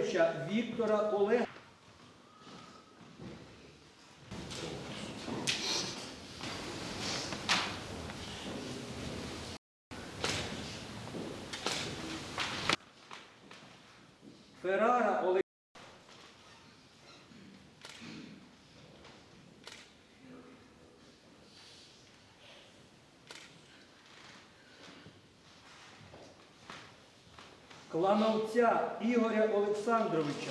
Шухевича Віктора Олега. Феррара Олег. Клановця Ігоря Олександровича.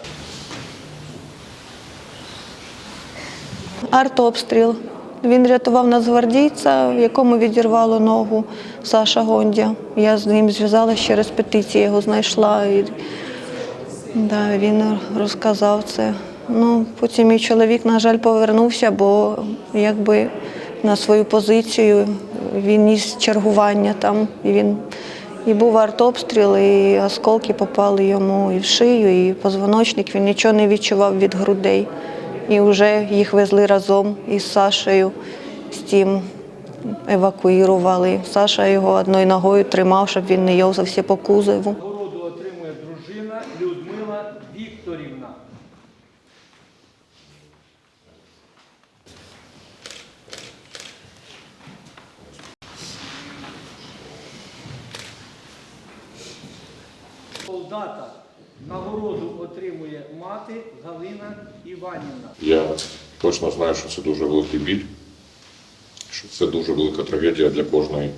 Артобстріл. Він рятував нацгвардійця, якому відірвало ногу Саша Гондя. Я з ним зв'язалася через петицію, його знайшла. І, да, він розказав це. Ну, потім мій чоловік, на жаль, повернувся, бо якби на свою позицію він ніс чергування там. І він і був артобстріл, і осколки попали йому і в шию, і позвоночник. Він нічого не відчував від грудей. І вже їх везли разом із Сашею, з тим евакуювали. Саша його одною ногою тримав, щоб він не йовзався по кузову. Нагороду отримує дружина Людмила Вікторівна. Солдата нагороду отримує мати Галина Іванівна. Я точно знаю, що це дуже великий біль, що це дуже велика трагедія для кожної,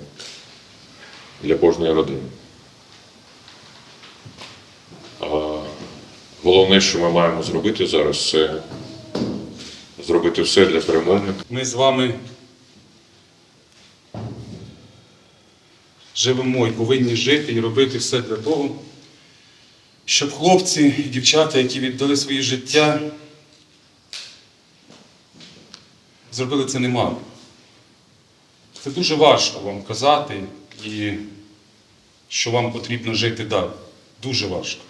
для кожної родини. А головне, що ми маємо зробити зараз, це зробити все для перемоги. Ми з вами живемо і повинні жити і робити все для того, щоб хлопці і дівчата, які віддали своє життя, зробили це немало. Це дуже важко вам казати, і що вам потрібно жити далі. Дуже важко.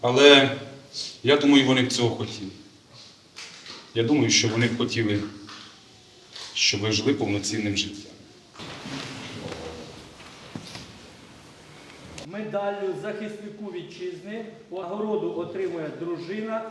Але я думаю, вони б цього хотіли. Я думаю, що вони б хотіли, щоб ви жили повноцінним життям. Медаллю захиснику вітчизни. Нагороду отримує дружина